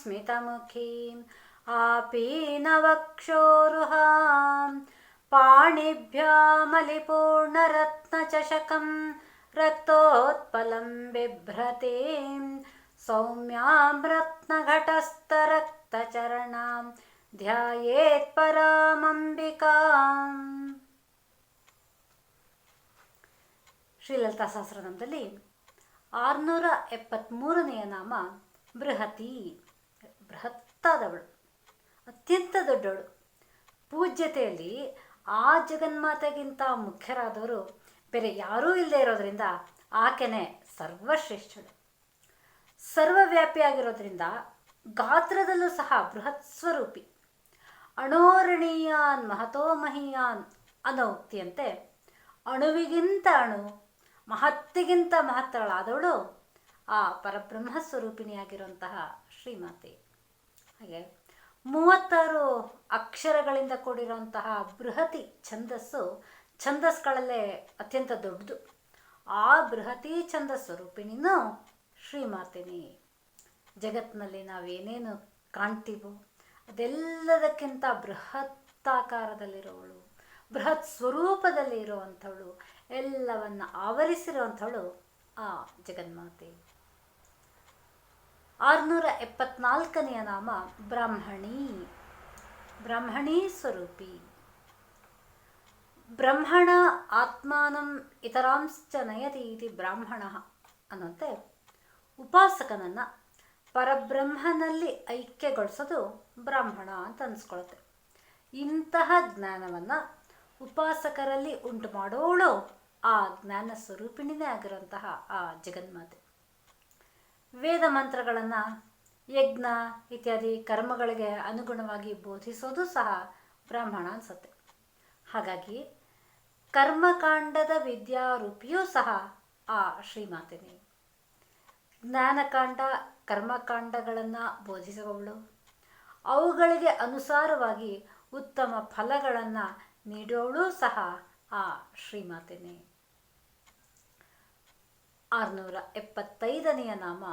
स्मितमुखीम् आपीनवक्षोरुहां पाणिभ्यामलिपूर्णरत्नचषकं रक्तोत्पलं बिभ्रतीं सौम्यां रत्नघटस्थरक्तचरणां ಧ್ಯಾಯೇತ್ ಪರಾಮಂಬಿಕಾಂ ಶ್ರೀಲಲಿತಾ ಸಹಸ್ರನಾಮದಲ್ಲಿ ಆರುನೂರ ಎಪ್ಪತ್ತ್ಮೂರನೆಯ ನಾಮ ಬೃಹತಿ ಬೃಹತ್ತಾದವಳು, ಅತ್ಯಂತ ದೊಡ್ಡವಳು. ಪೂಜ್ಯತೆಯಲ್ಲಿ ಆ ಜಗನ್ಮಾತೆಗಿಂತ ಮುಖ್ಯರಾದವರು ಬೇರೆ ಯಾರೂ ಇಲ್ಲದೆ ಇರೋದರಿಂದ ಆಕೆನೆ ಸರ್ವಶ್ರೇಷ್ಠಳು. ಸರ್ವವ್ಯಾಪಿಯಾಗಿರೋದ್ರಿಂದ ಗಾತ್ರದಲ್ಲೂ ಸಹ ಬೃಹತ್ ಸ್ವರೂಪಿ. ಅಣೋರಣೀಯಾನ್ ಮಹತೋ ಮಹೀಯಾನ್ ಅನ್ನೋ ಉಕ್ತಿಯಂತೆ ಅಣುವಿಗಿಂತ ಅಣು, ಮಹತ್ತಿಗಿಂತ ಮಹತ್ತಳಾದವಳು ಆ ಪರಬ್ರಹ್ಮ ಸ್ವರೂಪಿಣಿಯಾಗಿರುವಂತಹ ಶ್ರೀಮಾತೆ. ಹಾಗೆ ಮೂವತ್ತಾರು ಅಕ್ಷರಗಳಿಂದ ಕೂಡಿರುವಂತಹ ಬೃಹತಿ ಛಂದಸ್ಸು ಛಂದಸ್ಗಳಲ್ಲೇ ಅತ್ಯಂತ ದೊಡ್ಡದು. ಆ ಬೃಹತಿ ಛಂದ ಸ್ವರೂಪಿಣಿನೂ ಶ್ರೀಮಾತೆನೇ. ಜಗತ್ತಿನಲ್ಲಿ ನಾವೇನೇನು ಕಾಣ್ತೀವೋ ಅದೆಲ್ಲದಕ್ಕಿಂತ ಬೃಹತ್ತಾಕಾರದಲ್ಲಿರುವವಳು ಬೃಹತ್ ಸ್ವರೂಪದಲ್ಲಿ ಇರುವಂಥವಳು ಎಲ್ಲವನ್ನು ಆವರಿಸಿರುವಂಥವಳು ಆ ಜಗನ್ಮಾತೆ. ಆರುನೂರ ಎಪ್ಪತ್ನಾಲ್ಕನೆಯ ನಾಮ ಬ್ರಾಹ್ಮಣಿ. ಬ್ರಾಹ್ಮಣೀ ಸ್ವರೂಪಿ. ಬ್ರಹ್ಮಣ ಆತ್ಮಾನಂ ಇತರಾಂಶ್ಚ ನಯತಿ ಇತಿ ಬ್ರಾಹ್ಮಣ ಅನ್ನುವಂತೆ ಉಪಾಸಕನನ್ನು ಪರಬ್ರಹ್ಮನಲ್ಲಿ ಐಕ್ಯಗೊಳಿಸೋದು ಬ್ರಾಹ್ಮಣ ಅಂತ ಅನಿಸ್ಕೊಳುತ್ತೆ. ಇಂತಹ ಜ್ಞಾನವನ್ನು ಉಪಾಸಕರಲ್ಲಿ ಉಂಟು ಮಾಡೋಳು ಆ ಜ್ಞಾನ ಸ್ವರೂಪಿಣಿನೇ ಆಗಿರುವಂತಹ ಆ ಜಗನ್ಮಾತೆ. ವೇದ ಮಂತ್ರಗಳನ್ನು ಯಜ್ಞ ಇತ್ಯಾದಿ ಕರ್ಮಗಳಿಗೆ ಅನುಗುಣವಾಗಿ ಬೋಧಿಸೋದು ಸಹ ಬ್ರಾಹ್ಮಣ ಅನಿಸುತ್ತೆ. ಹಾಗಾಗಿ ಕರ್ಮಕಾಂಡದ ವಿದ್ಯಾರೂಪಿಯೂ ಸಹ ಆ ಶ್ರೀಮಾತೆನೇ. ಜ್ಞಾನಕಾಂಡ, ಕರ್ಮಕಾಂಡಗಳನ್ನು ಬೋಧಿಸುವವಳು ಅವುಗಳಿಗೆ ಅನುಸಾರವಾಗಿ ಉತ್ತಮ ಫಲಗಳನ್ನು ನೀಡುವವಳು ಸಹ ಆ ಶ್ರೀಮಾತೆನೇ. ಆರುನೂರ ಎಪ್ಪತ್ತೈದನೆಯ ನಾಮ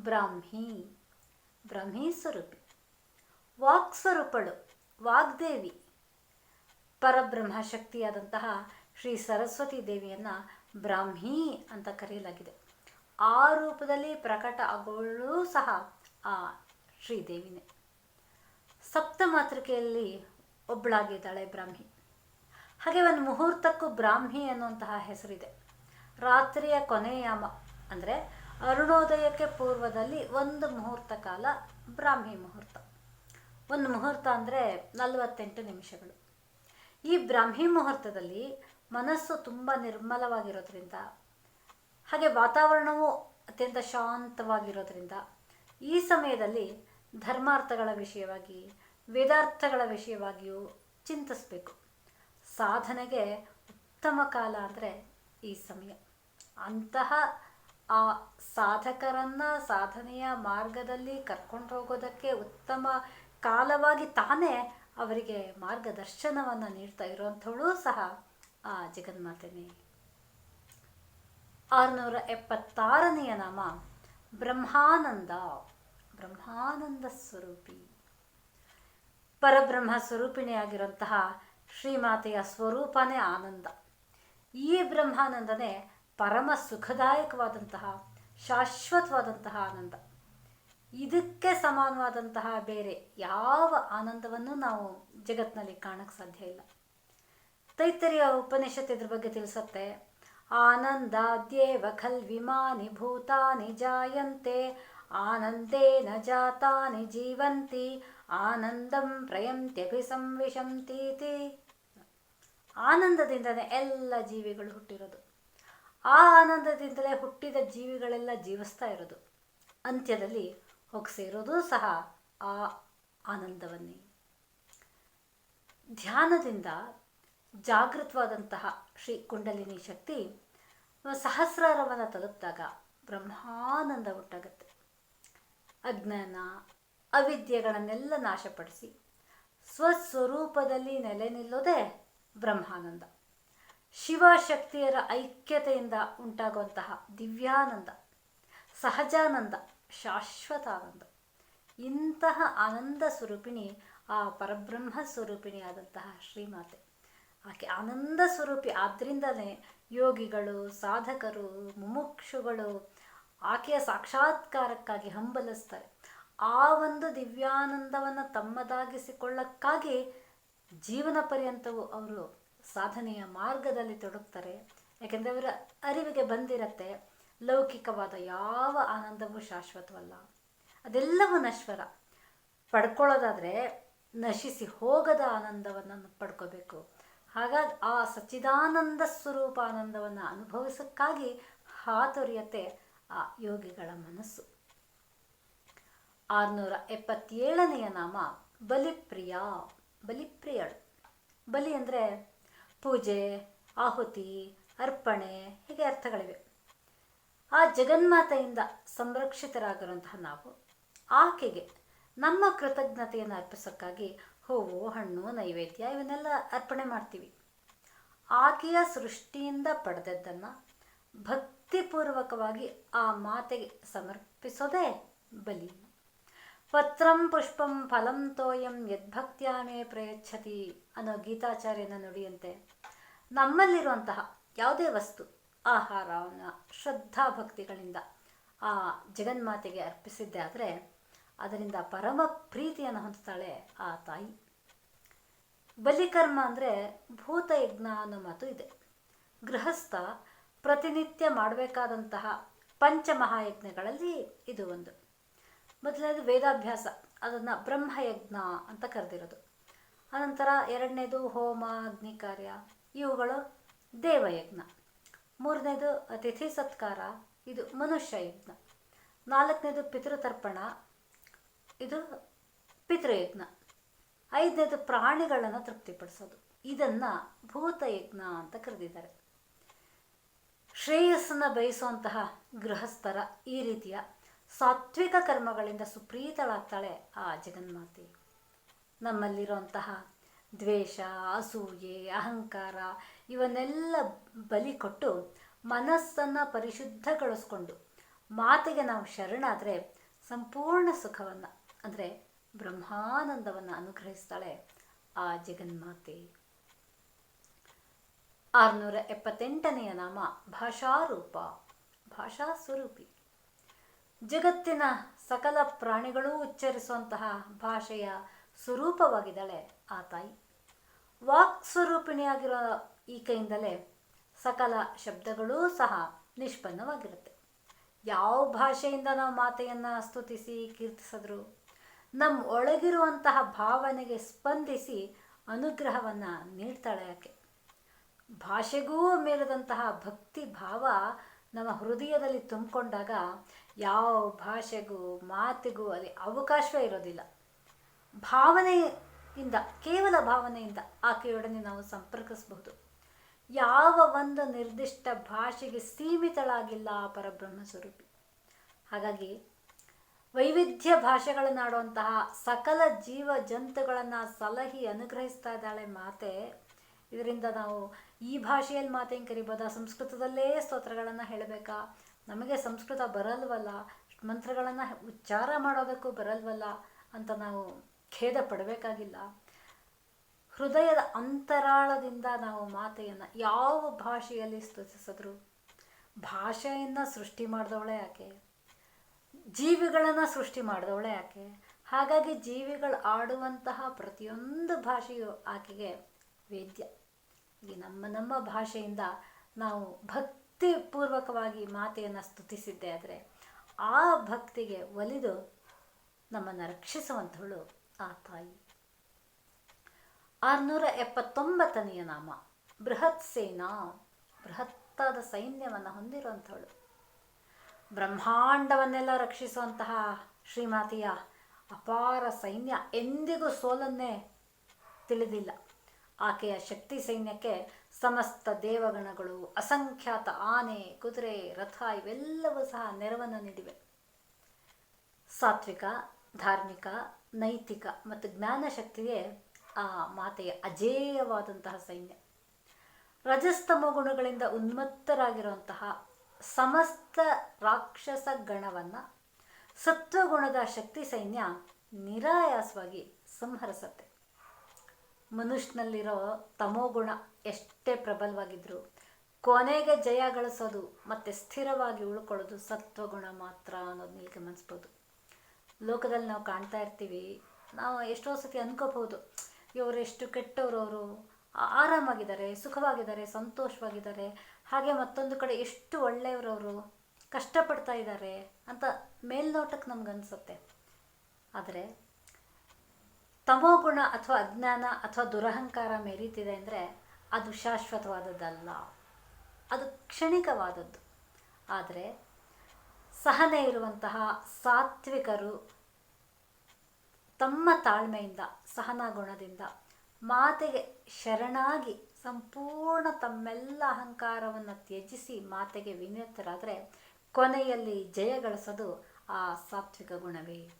ಬ್ರಾಹ್ಮಿ ಬ್ರಾಹ್ಮೀ ಸ್ವರೂಪಿ ವಾಕ್ಸ್ವರೂಪಳು ವಾಗ್ದೇವಿ. ಪರಬ್ರಹ್ಮ ಶಕ್ತಿಯಾದಂತಹ ಶ್ರೀ ಸರಸ್ವತಿ ದೇವಿಯನ್ನು ಬ್ರಾಹ್ಮಿ ಅಂತ ಕರೆಯಲಾಗಿದೆ. ಆ ರೂಪದಲ್ಲಿ ಪ್ರಕಟ ಆಗೋಳು ಸಹ ಆ ಶ್ರೀದೇವಿನೇ ಸಪ್ತ ಮಾತೃಕೆಯಲ್ಲಿ ಒಬ್ಬಳಾಗಿದ್ದಾಳೆ ಬ್ರಾಹ್ಮಿ. ಹಾಗೆ ಒಂದು ಮುಹೂರ್ತಕ್ಕೂ ಬ್ರಾಹ್ಮಿ ಅನ್ನುವಂತಹ ಹೆಸರಿದೆ. ರಾತ್ರಿಯ ಕೊನೆಯಾಮ ಅಂದರೆ ಅರುಣೋದಯಕ್ಕೆ ಪೂರ್ವದಲ್ಲಿ ಒಂದು ಮುಹೂರ್ತ ಕಾಲ ಬ್ರಾಹ್ಮಿ ಮುಹೂರ್ತ. ಒಂದು ಮುಹೂರ್ತ ಅಂದರೆ ನಲವತ್ತೆಂಟು ನಿಮಿಷಗಳು. ಈ ಬ್ರಾಹ್ಮಿ ಮುಹೂರ್ತದಲ್ಲಿ ಮನಸ್ಸು ತುಂಬ ನಿರ್ಮಲವಾಗಿರೋದ್ರಿಂದ, ಹಾಗೆ ವಾತಾವರಣವು ಅತ್ಯಂತ ಶಾಂತವಾಗಿರೋದ್ರಿಂದ, ಈ ಸಮಯದಲ್ಲಿ ಧರ್ಮಾರ್ಥಗಳ ವಿಷಯವಾಗಿ, ವೇದಾರ್ಥಗಳ ವಿಷಯವಾಗಿಯೂ ಚಿಂತಿಸಬೇಕು. ಸಾಧನೆಗೆ ಉತ್ತಮ ಕಾಲ ಅಂದರೆ ಈ ಸಮಯ. ಅಂತಹ ಆ ಸಾಧಕರನ್ನು ಸಾಧನೆಯ ಮಾರ್ಗದಲ್ಲಿ ಕರ್ಕೊಂಡು ಹೋಗೋದಕ್ಕೆ ಉತ್ತಮ ಕಾಲವಾಗಿ ತಾನೇ ಅವರಿಗೆ ಮಾರ್ಗದರ್ಶನವನ್ನು ನೀಡ್ತಾ ಇರುವಂಥವಳು ಸಹ ಆ ಜಗನ್ಮಾತೆನೇ. ಆರುನೂರ ಎಪ್ಪತ್ತಾರನೆಯ ನಾಮ, ಬ್ರಹ್ಮಾನಂದ ಬ್ರಹ್ಮಾನಂದ ಸ್ವರೂಪಿ. ಪರಬ್ರಹ್ಮ ಸ್ವರೂಪಿಣಿಯಾಗಿರುವಂತಹ ಶ್ರೀಮಾತೆಯ ಸ್ವರೂಪನೇ ಆನಂದ. ಈ ಬ್ರಹ್ಮಾನಂದನೇ ಪರಮ ಸುಖದಾಯಕವಾದಂತಹ ಶಾಶ್ವತವಾದಂತಹ ಆನಂದ. ಇದಕ್ಕೆ ಸಮಾನವಾದಂತಹ ಬೇರೆ ಯಾವ ಆನಂದವನ್ನು ನಾವು ಜಗತ್ತಿನಲ್ಲಿ ಕಾಣಕ್ಕೆ ಸಾಧ್ಯ ಇಲ್ಲ. ತೈತರಿಯ ಉಪನಿಷತ್ ಇದ್ರ ಬಗ್ಗೆ ತಿಳಿಸುತ್ತೆ. ಆನಂದಾದ್ಯೇವ ಖಲ್ವಿಮಾನಿ ಭೂತಾನಿ ಜಾಯಂತೆ ಆನಂದೇನ ಜಾತಾನಿ ಜೀವಂತಿ, ಆನಂದಂ ಪ್ರಯಂತ್ಯಭಿಸಂವಿಶಂತೀತಿ ಆನಂದದಿಂದಲೇ ಎಲ್ಲ ಜೀವಿಗಳು ಹುಟ್ಟಿರೋದು. ಆ ಆನಂದದಿಂದಲೇ ಹುಟ್ಟಿದ ಜೀವಿಗಳೆಲ್ಲ ಜೀವಿಸ್ತಾ ಇರೋದು. ಅಂತ್ಯದಲ್ಲಿ ಹೋಗಿ ಸೇರೋದು ಸಹ ಆ ಆನಂದವನ್ನೇ. ಧ್ಯಾನದಿಂದ ಜಾಗೃತವಾದಂತಹ ಶ್ರೀ ಕುಂಡಲಿನಿ ಶಕ್ತಿ ಸಹಸ್ರಾರವನ್ನು ತಲುಪಿದಾಗ ಬ್ರಹ್ಮಾನಂದ ಉಂಟಾಗುತ್ತೆ ಅಜ್ಞಾನ, ಅವಿದ್ಯೆಗಳನ್ನೆಲ್ಲ ನಾಶಪಡಿಸಿ ಸ್ವಸ್ವರೂಪದಲ್ಲಿ ನೆಲೆ ನಿಲ್ಲೋದೇ ಬ್ರಹ್ಮಾನಂದ. ಶಿವಶಕ್ತಿಯರ ಐಕ್ಯತೆಯಿಂದ ಉಂಟಾಗುವಂತಹ ದಿವ್ಯಾನಂದ, ಸಹಜಾನಂದ, ಶಾಶ್ವತಾನಂದ. ಇಂತಹ ಆನಂದ ಸ್ವರೂಪಿಣಿ ಆ ಪರಬ್ರಹ್ಮ ಸ್ವರೂಪಿಣಿಯಾದಂತಹ ಶ್ರೀಮಾತೆ. ಆಕೆ ಆನಂದ ಸ್ವರೂಪಿ ಆದ್ದರಿಂದಲೇ ಯೋಗಿಗಳು, ಸಾಧಕರು, ಮುಮುಕ್ಷುಗಳು ಆಕೆಯ ಸಾಕ್ಷಾತ್ಕಾರಕ್ಕಾಗಿ ಹಂಬಲಿಸ್ತಾರೆ. ಆ ಒಂದು ದಿವ್ಯಾನಂದವನ್ನು ತಮ್ಮದಾಗಿಸಿಕೊಳ್ಳಕ್ಕಾಗಿ ಜೀವನ ಪರ್ಯಂತವೂ ಅವರು ಸಾಧನೆಯ ಮಾರ್ಗದಲ್ಲಿ ತೊಡಗ್ತಾರೆ. ಯಾಕೆಂದರೆ ಅವರ ಅರಿವಿಗೆ ಬಂದಿರತ್ತೆ. ಲೌಕಿಕವಾದ ಯಾವ ಆನಂದವೂ ಶಾಶ್ವತವಲ್ಲ. ಅದೆಲ್ಲವೂ ನಶ್ವರ. ಪಡ್ಕೊಳ್ಳೋದಾದರೆ ನಶಿಸಿ ಹೋಗದ ಆನಂದವನ್ನು ಪಡ್ಕೋಬೇಕು. ಹಾಗಾಗಿ ಆ ಸಚ್ಚಿದಾನಂದ ಸ್ವರೂಪ ಆನಂದವನ್ನು ಅನುಭವಿಸೋಕ್ಕಾಗಿ ಹಾತೊರೆಯತ್ತೆ ಆ ಯೋಗಿಗಳ ಮನಸ್ಸು. ಆರುನೂರ ಎಪ್ಪತ್ತೇಳನೆಯ ನಾಮ ಬಲಿಪ್ರಿಯ, ಬಲಿಪ್ರಿಯಳು. ಬಲಿ ಅಂದರೆ ಪೂಜೆ, ಆಹುತಿ, ಅರ್ಪಣೆ ಹೀಗೆ ಅರ್ಥಗಳಿವೆ. ಆ ಜಗನ್ಮಾತೆಯಿಂದ ಸಂರಕ್ಷಿತರಾಗಿರುವಂತಹ ನಾವು, ಆಕೆಗೆ ನಮ್ಮ ಕೃತಜ್ಞತೆಯನ್ನು ಅರ್ಪಿಸೋಕ್ಕಾಗಿ ಹೂವು, ಹಣ್ಣು, ನೈವೇದ್ಯ ಇವನ್ನೆಲ್ಲ ಅರ್ಪಣೆ ಮಾಡ್ತೀವಿ. ಆಕೆಯ ಸೃಷ್ಟಿಯಿಂದ ಪಡೆದದ್ದನ್ನು ಭಕ್ತಿಪೂರ್ವಕವಾಗಿ ಆ ಮಾತೆಗೆ ಸಮರ್ಪಿಸೋದೇ ಬಲಿ. ಪತ್ರಂ ಪುಷ್ಪಂ ಫಲಂ ತೋಯಂ ಯದ್ಭಕ್ತ್ಯಾಮೇ ಪ್ರಯಚ್ಛತಿ ಅನ್ನೋ ಗೀತಾಚಾರ್ಯನ ನುಡಿಯಂತೆ. ನಮ್ಮಲ್ಲಿರುವಂತಹ ಯಾವುದೇ ವಸ್ತು ಆಹಾರವನ್ನು ಶ್ರದ್ಧಾ ಭಕ್ತಿಗಳಿಂದ ಆ ಜಗನ್ಮಾತೆಗೆ ಅರ್ಪಿಸಿದ್ದೆ ಆದರೆ ಅದರಿಂದ ಪರಮ ಪ್ರೀತಿಯನ್ನು ಹೊಂದುತ್ತಾಳೆ ಆ ತಾಯಿ. ಬಲಿಕರ್ಮ ಅಂದರೆ ಭೂತಯಜ್ಞ ಅನ್ನೋ ಮಾತು ಇದೆ. ಗೃಹಸ್ಥ ಪ್ರತಿನಿತ್ಯ ಮಾಡಬೇಕಾದಂತಹ ಪಂಚಮಹಾಯಜ್ಞಗಳಲ್ಲಿ ಇದು ಒಂದು. ಮೊದಲನೇದು ವೇದಾಭ್ಯಾಸ, ಅದನ್ನು ಬ್ರಹ್ಮಯಜ್ಞ ಅಂತ ಕರೆದಿರೋದು. ಅನಂತರ ಎರಡನೇದು ಹೋಮ ಅಗ್ನಿ ಕಾರ್ಯ ಇವುಗಳು ದೇವಯಜ್ಞ. ಮೂರನೇದು ಅತಿಥಿ ಸತ್ಕಾರ, ಇದು ಮನುಷ್ಯ ಯಜ್ಞ. ನಾಲ್ಕನೇದು ಪಿತೃತರ್ಪಣ, ಇದು ಪಿತೃಯಜ್ಞ. ಐದನೇದು ಪ್ರಾಣಿಗಳನ್ನು ತೃಪ್ತಿಪಡಿಸೋದು. ಇದನ್ನು ಭೂತಯಜ್ಞ ಅಂತ ಕರೆದಿದ್ದಾರೆ. ಶ್ರೇಯಸ್ಸನ್ನು ಬಯಸುವಂತಹ ಗೃಹಸ್ಥರ ಈ ರೀತಿಯ ಸಾತ್ವಿಕ ಕರ್ಮಗಳಿಂದ ಸುಪ್ರೀತಳಾಗ್ತಾಳೆ ಆ ಜಗನ್ಮಾತೆ. ನಮ್ಮಲ್ಲಿರುವಂತಹ ದ್ವೇಷ, ಅಸೂಯೆ, ಅಹಂಕಾರ ಇವನ್ನೆಲ್ಲ ಬಲಿ ಕೊಟ್ಟು ಮನಸ್ಸನ್ನು ಪರಿಶುದ್ಧಗೊಳಿಸ್ಕೊಂಡು ಮಾತೆಗೆ ನಾವು ಶರಣಾದರೆ ಸಂಪೂರ್ಣ ಸುಖವನ್ನು, ಅಂದರೆ ಬ್ರಹ್ಮಾನಂದವನ್ನು ಅನುಗ್ರಹಿಸ್ತಾಳೆ ಆ ಜಗನ್ಮಾತೆ. ಆರುನೂರ ಎಪ್ಪತ್ತೆಂಟನೆಯ ನಾಮ ಭಾಷಾರೂಪ ಭಾಷಾ ಸ್ವರೂಪಿ ಜಗತ್ತಿನ ಸಕಲ ಪ್ರಾಣಿಗಳೂ ಉಚ್ಚರಿಸುವಂತಹ ಭಾಷೆಯ ಸ್ವರೂಪವಾಗಿದ್ದಾಳೆ ಆ ತಾಯಿ. ವಾಕ್ ಸ್ವರೂಪಿಣಿಯಾಗಿರೋ ಕೈಯಿಂದಲೇ ಸಕಲ ಶಬ್ದಗಳೂ ಸಹ ನಿಷ್ಪನ್ನವಾಗಿರುತ್ತೆ. ಯಾವ ಭಾಷೆಯಿಂದ ನಾವು ಮಾತೆಯನ್ನು ಸ್ತುತಿಸಿ, ಕೀರ್ತಿಸಿದ್ರು ನಮ್ಮ ಒಳಗಿರುವಂತಹ ಭಾವನೆಗೆ ಸ್ಪಂದಿಸಿ ಅನುಗ್ರಹವನ್ನು ನೀಡ್ತಾಳೆ ಆಕೆ. ಭಾಷೆಗೂ ಮೀರಿದಂತಹ ಭಕ್ತಿ ಭಾವ ನಮ್ಮ ಹೃದಯದಲ್ಲಿ ತುಂಬಿಕೊಂಡಾಗ ಯಾವ ಭಾಷೆಗೂ, ಮಾತಿಗೂ ಅಲ್ಲಿ ಅವಕಾಶವೇ ಇರೋದಿಲ್ಲ. ಭಾವನೆಯಿಂದ, ಕೇವಲ ಭಾವನೆಯಿಂದ ಆಕೆಯೊಡನೆ ನಾವು ಸಂಪರ್ಕಿಸಬಹುದು. ಯಾವ ಒಂದು ನಿರ್ದಿಷ್ಟ ಭಾಷೆಗೆ ಸೀಮಿತಳಾಗಿಲ್ಲ ಆ ಪರಬ್ರಹ್ಮ ಸ್ವರೂಪಿ ಹಾಗಾಗಿ ವೈವಿಧ್ಯ ಭಾಷೆಗಳನ್ನಾಡುವಂತಹ ಸಕಲ ಜೀವ ಜಂತುಗಳನ್ನು ಸಲಹಿ ಅನುಗ್ರಹಿಸ್ತಾ ಇದ್ದಾಳೆ ಮಾತೆ. ಇದರಿಂದ ನಾವು ಈ ಭಾಷೆಯಲ್ಲಿ ಮಾತೇನು ಕರಿಬೋದಾ? ಸಂಸ್ಕೃತದಲ್ಲೇ ಸ್ತೋತ್ರಗಳನ್ನು ಹೇಳಬೇಕಾ? ನಮಗೆ ಸಂಸ್ಕೃತ ಬರಲ್ವಲ್ಲ? ಮಂತ್ರಗಳನ್ನು ಉಚ್ಚಾರ ಮಾಡೋದಕ್ಕೂ ಬರಲ್ವಲ್ಲ ಅಂತ ನಾವು ಖೇದ ಪಡಬೇಕಾಗಿಲ್ಲ. ಹೃದಯದ ಅಂತರಾಳದಿಂದ ನಾವು ಮಾತೆಯನ್ನು ಯಾವ ಭಾಷೆಯಲ್ಲಿ ಸ್ತುತಿಸಿದ್ರು? ಭಾಷೆಯನ್ನು ಸೃಷ್ಟಿ ಮಾಡಿದವಳೆ ಯಾಕೆ? ಜೀವಿಗಳನ್ನು ಸೃಷ್ಟಿ ಮಾಡಿದವಳೆ ಯಾಕೆ? ಹಾಗಾಗಿ ಜೀವಿಗಳು ಆಡುವಂತಹ ಪ್ರತಿಯೊಂದು ಭಾಷೆಯು ಆಕೆಗೆ ವೇದ್ಯ. ಈ ನಮ್ಮ ನಮ್ಮ ಭಾಷೆಯಿಂದ ನಾವು ಭಕ್ತಿಪೂರ್ವಕವಾಗಿ ಮಾತೆಯನ್ನು ಸ್ತುತಿಸಿದ್ದೆ ಆದರೆ ಆ ಭಕ್ತಿಗೆ ಒಲಿದು ನಮ್ಮನ್ನು ರಕ್ಷಿಸುವಂಥವಳು ಆ ತಾಯಿ. ಆರುನೂರ ಎಪ್ಪತ್ತೊಂಬತ್ತನೆಯ ನಾಮ. ಬೃಹತ್ ಸೇನಾ, ಬೃಹತ್ತಾದ ಸೈನ್ಯವನ್ನು ಹೊಂದಿರುವಂಥವಳು. ಬ್ರಹ್ಮಾಂಡವನ್ನೆಲ್ಲ ರಕ್ಷಿಸುವಂತಹ ಶ್ರೀಮಾತೆಯ ಅಪಾರ ಸೈನ್ಯ ಎಂದಿಗೂ ಸೋಲನ್ನೇ ತಿಳಿದಿಲ್ಲ. ಆಕೆಯ ಶಕ್ತಿ ಸೈನ್ಯಕ್ಕೆ ಸಮಸ್ತ ದೇವಗಣಗಳು, ಅಸಂಖ್ಯಾತ ಆನೆ, ಕುದುರೆ, ರಥ ಇವೆಲ್ಲವೂ ಸಹ ನೆರವನ್ನು ನೀಡಿವೆ. ಸಾತ್ವಿಕ, ಧಾರ್ಮಿಕ, ನೈತಿಕ ಮತ್ತು ಜ್ಞಾನ ಶಕ್ತಿಯೇ ಆ ಮಾತೆಯ ಅಜೇಯವಾದಂತಹ ಸೈನ್ಯ. ರಜಸ್ತಮ ಗುಣಗಳಿಂದ ಉನ್ಮತ್ತರಾಗಿರುವಂತಹ ಸಮಸ್ತ ರಾಕ್ಷಸ ಗಣವನ್ನು ಸತ್ವಗುಣದ ಶಕ್ತಿ ಸೈನ್ಯ ನಿರಾಯಾಸವಾಗಿ ಸಂಹರಿಸತ್ತೆ. ಮನುಷ್ಯನಲ್ಲಿರೋ ತಮೋಗುಣ ಎಷ್ಟೇ ಪ್ರಬಲವಾಗಿದ್ರು ಕೊನೆಗೆ ಜಯ ಗಳಿಸೋದು ಮತ್ತು ಸ್ಥಿರವಾಗಿ ಉಳ್ಕೊಳ್ಳೋದು ಸತ್ವಗುಣ ಮಾತ್ರ ಅನ್ನೋದು ಇಲ್ಲಿ ಗಮನಿಸ್ಬೋದು ಲೋಕದಲ್ಲಿ ನಾವು ಕಾಣ್ತಾ ಇರ್ತೀವಿ, ನಾವು ಎಷ್ಟೋ ಸತಿ ಅನ್ಕೋಬಹುದು, ಇವರು ಎಷ್ಟು ಕೆಟ್ಟವರು ಅವರು, ಆರಾಮಾಗಿದ್ದಾರೆ, ಸುಖವಾಗಿದ್ದಾರೆ, ಸಂತೋಷವಾಗಿದ್ದಾರೆ, ಹಾಗೆ ಮತ್ತೊಂದು ಕಡೆ ಎಷ್ಟು ಒಳ್ಳೆಯವರವರು ಕಷ್ಟಪಡ್ತಾ ಇದ್ದಾರೆ ಅಂತ ಮೇಲ್ನೋಟಕ್ಕೆ ನಮ್ಗೆ ಅನಿಸುತ್ತೆ. ಆದರೆ ತಮೋಗುಣ ಅಥವಾ ಅಜ್ಞಾನ ಅಥವಾ ದುರಹಂಕಾರ ಮೆರೀತಿದೆ ಅಂದರೆ ಅದು ಶಾಶ್ವತವಾದದ್ದಲ್ಲ. ಅದು ಕ್ಷಣಿಕವಾದದ್ದು. ಆದರೆ ಸಹನೆ ಇರುವಂತಹ ಸಾತ್ವಿಕರು ತಮ್ಮ ತಾಳ್ಮೆಯಿಂದ ಸಹನ ಗುಣದಿಂದ ಮಾತೆಗೆ ಶರಣಾಗಿ ಸಂಪೂರ್ಣ ತಮ್ಮೆಲ್ಲ ಅಹಂಕಾರವನ್ನು ತ್ಯಜಿಸಿ ಮಾತೆಗೆ ವಿನಿಯತರಾದರೆ ಕೊನೆಯಲ್ಲಿ ಜಯ ಗಳಿಸೋದು ಆ ಸಾತ್ವಿಕ ಗುಣವೇ.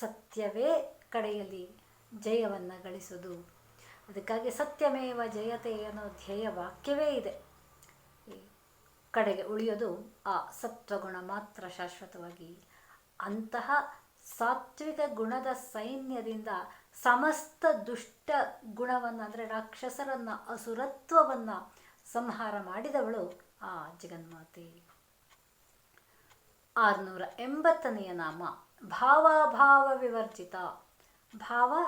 ಸತ್ಯವೇ ಕಡೆಯಲ್ಲಿ ಜಯವನ್ನು ಗಳಿಸೋದು. ಅದಕ್ಕಾಗಿ ಸತ್ಯಮೇವ ಜಯತೆ ಅನ್ನೋ ಧ್ಯೇಯ ವಾಕ್ಯವೇ ಇದೆ. ಕಡೆಗೆ ಉಳಿಯೋದು ಆ ಸತ್ವಗುಣ ಮಾತ್ರ ಶಾಶ್ವತವಾಗಿ. ಅಂತಹ ಸಾತ್ವಿಕ ಗುಣದ ಸೈನ್ಯದಿಂದ ಸಮಸ್ತ ದುಷ್ಟ ಗುಣವನ್ನು ಅಂದರೆ ರಾಕ್ಷಸರನ್ನು, ಅಸುರತ್ವವನ್ನು ಸಂಹಾರ ಮಾಡಿದವಳು ಆ ಜಗನ್ಮಾತೆ. ಆರುನೂರ ಎಂಬತ್ತನೆಯ ನಾಮ. ಭಾವಾಭಾವ ವಿವರ್ಜಿತ. ಭಾವ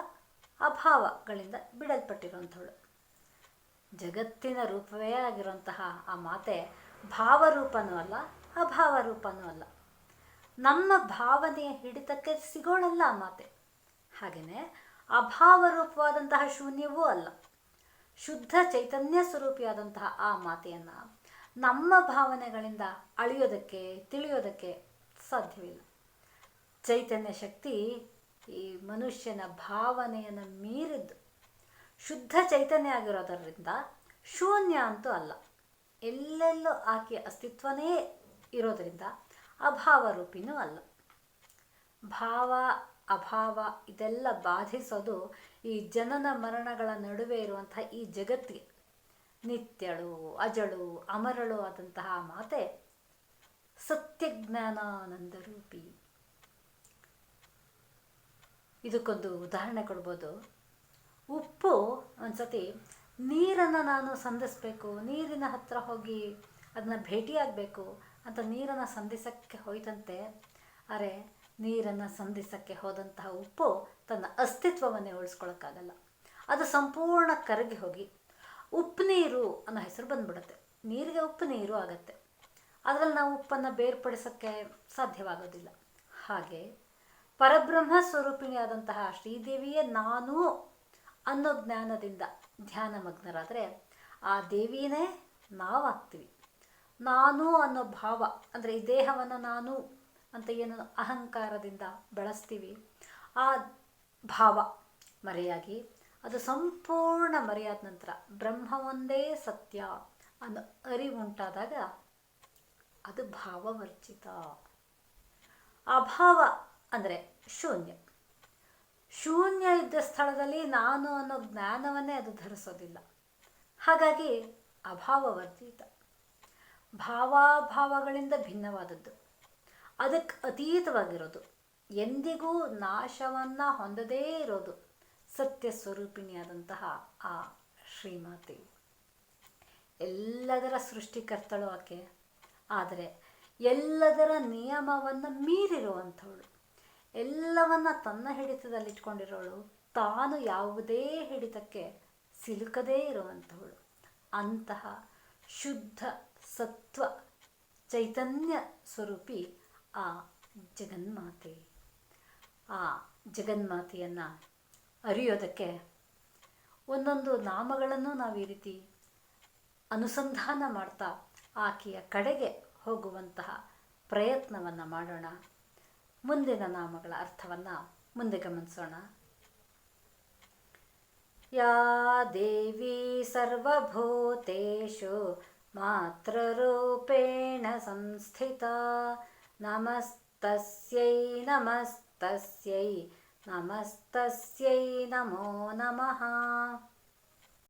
ಅಭಾವಗಳಿಂದ ಬಿಡಲ್ಪಟ್ಟಿರುವಂಥವಳು. ಜಗತ್ತಿನ ರೂಪವೇ ಆಗಿರುವಂತಹ ಆ ಮಾತೆ ಭಾವರೂಪನೂ ಅಲ್ಲ ಅಭಾವ ರೂಪನೂ ಅಲ್ಲ. ನಮ್ಮ ಭಾವನೆಯ ಹಿಡಿತಕ್ಕೆ ಸಿಗೋಳಲ್ಲ ಆ ಮಾತೆ. ಹಾಗೆಯೇ ಅಭಾವರೂಪವಾದಂತಹ ಶೂನ್ಯವೂ ಅಲ್ಲ. ಶುದ್ಧ ಚೈತನ್ಯ ಸ್ವರೂಪಿಯಾದಂತಹ ಆ ಮಾತೆಯನ್ನು ನಮ್ಮ ಭಾವನೆಗಳಿಂದ ಅಳಿಯೋದಕ್ಕೆ, ತಿಳಿಯೋದಕ್ಕೆ ಸಾಧ್ಯವಿಲ್ಲ. ಚೈತನ್ಯ ಶಕ್ತಿ ಈ ಮನುಷ್ಯನ ಭಾವನೆಯನ್ನು ಮೀರಿದ್ದು ಶುದ್ಧ ಚೈತನ್ಯ ಆಗಿರೋದರಿಂದ ಶೂನ್ಯ ಅಂತೂ ಅಲ್ಲ. ಎಲ್ಲೆಲ್ಲೂ ಆಕೆ ಅಸ್ತಿತ್ವನೇ ಇರೋದರಿಂದ ಅಭಾವರೂಪಿನೂ ಅಲ್ಲ. ಭಾವ, ಅಭಾವ ಇದೆಲ್ಲ ಬಾಧಿಸೋದು ಈ ಜನನ ಮರಣಗಳ ನಡುವೆ ಇರುವಂತಹ ಈ ಜಗತ್ತಿಗೆ. ನಿತ್ಯಳು, ಅಜಳು, ಅಮರಳು ಆದಂತಹ ಮಾತೆ ಸತ್ಯಜ್ಞಾನಾನಂದರೂಪಿ ಇದಕ್ಕೊಂದು ಉದಾಹರಣೆ ಕೊಡ್ಬೋದು. ಉಪ್ಪು ಒಂದ್ಸತಿ ನೀರನ್ನು ನಾನು ಸಂಧಿಸ್ಬೇಕು, ನೀರಿನ ಹತ್ರ ಹೋಗಿ ಅದನ್ನ ಭೇಟಿಯಾಗಬೇಕು ಅಂತ ನೀರನ್ನು ಸಂಧಿಸೋಕ್ಕೆ ಹೋಯ್ತಂತೆ, ಅರೆ ನೀರನ್ನು ಸಂಧಿಸೋಕ್ಕೆ ಹೋದಂತಹ ಉಪ್ಪು ತನ್ನ ಅಸ್ತಿತ್ವವನ್ನೇ ಉಳಿಸ್ಕೊಳಕ್ಕಾಗಲ್ಲ. ಅದು ಸಂಪೂರ್ಣ ಕರಗಿ ಹೋಗಿ. ಉಪ್ಪು ನೀರು ಅನ್ನೋ ಹೆಸರು ಬಂದ್ಬಿಡುತ್ತೆ. ನೀರಿಗೆ ಉಪ್ಪು ನೀರು ಆಗತ್ತೆ. ಅದರಲ್ಲಿ ನಾವು ಉಪ್ಪನ್ನು ಬೇರ್ಪಡಿಸೋಕ್ಕೆ ಸಾಧ್ಯವಾಗೋದಿಲ್ಲ. ಹಾಗೆ ಪರಬ್ರಹ್ಮ ಸ್ವರೂಪಿಣಿಯಾದಂತಹ ಶ್ರೀದೇವಿಯೇ ನಾನು ಅನ್ನೋ ಜ್ಞಾನದಿಂದ ಧ್ಯಾನ ಮಗ್ನರಾದರೆ ಆ ದೇವಿಯೇ ನಾವಾಗ್ತೀವಿ. ನಾನು ಅನ್ನೋ ಭಾವ, ಅಂದರೆ ಈ ದೇಹವನ್ನು ನಾನು ಅಂತ ಏನು ಅಹಂಕಾರದಿಂದ ಬಳಸ್ತೀವಿ, ಆ ಭಾವ ಮರೆಯಾಗಿ ಅದು ಸಂಪೂರ್ಣ ಮರೆಯಾದ ನಂತರ ಬ್ರಹ್ಮ ಒಂದೇ ಸತ್ಯ ಅನ್ನೋ ಅರಿವುಂಟಾದಾಗ ಅದು ಭಾವವರ್ಜಿತ. ಅಭಾವ ಅಂದರೆ ಶೂನ್ಯ. ಶೂನ್ಯ ಇದ್ದ ಸ್ಥಳದಲ್ಲಿ ನಾನು ಅನ್ನೋ ಜ್ಞಾನವನ್ನೇ ಅದು ಧರಿಸೋದಿಲ್ಲ. ಹಾಗಾಗಿ ಅಭಾವವರ್ಜಿತ. ಭಾವಾಭಾವಗಳಿಂದ ಭಿನ್ನವಾದದ್ದು. ಅದಕ್ಕೆ ಅತೀತವಾಗಿರೋದು. ಎಂದಿಗೂ ನಾಶವನ್ನು ಹೊಂದದೇ ಇರೋದು ಸತ್ಯ ಸ್ವರೂಪಿಣಿಯಾದಂತಹ ಆ ಶ್ರೀಮಾತೆ. ಎಲ್ಲದರ ಸೃಷ್ಟಿಕರ್ತಳು ಆಕೆ. ಆದರೆ ಎಲ್ಲದರ ನಿಯಮವನ್ನು ಮೀರಿರುವಂಥವಳು. ಎಲ್ಲವನ್ನ ತನ್ನ ಹಿಡಿತದಲ್ಲಿಟ್ಕೊಂಡಿರೋಳು. ತಾನು ಯಾವುದೇ ಹಿಡಿತಕ್ಕೆ ಸಿಲುಕದೇ ಇರುವಂಥವಳು. ಅಂತಹ ಶುದ್ಧ ಸತ್ವ ಚೈತನ್ಯ ಸ್ವರೂಪಿ ಆ ಜಗನ್ಮಾತೆ. ಆ ಜಗನ್ಮಾತೆಯನ್ನು ಅರಿಯೋದಕ್ಕೆ ಒಂದೊಂದು ನಾಮಗಳನ್ನು ನಾವು ಈ ರೀತಿ ಅನುಸಂಧಾನ ಮಾಡ್ತಾ ಆಕೆಯ ಕಡೆಗೆ ಹೋಗುವಂತಹ ಪ್ರಯತ್ನವನ್ನು ಮಾಡೋಣ. ಮುಂದಿನ ನಾಮಗಳ ಅರ್ಥವನ್ನು ಮುಂದೆ ಗಮನಿಸೋಣ ಯಾ ದೇವಿ ಸರ್ವಭೂತೇಷು ಮಾತೃರೂಪೇಣ ಸಂಸ್ಥಿತ ನಮಸ್ತಸ್ಯೈ ನಮಸ್ತಸ್ಯೈ ನಮಸ್ತಸ್ಯೈ ನಮೋ ನಮಃ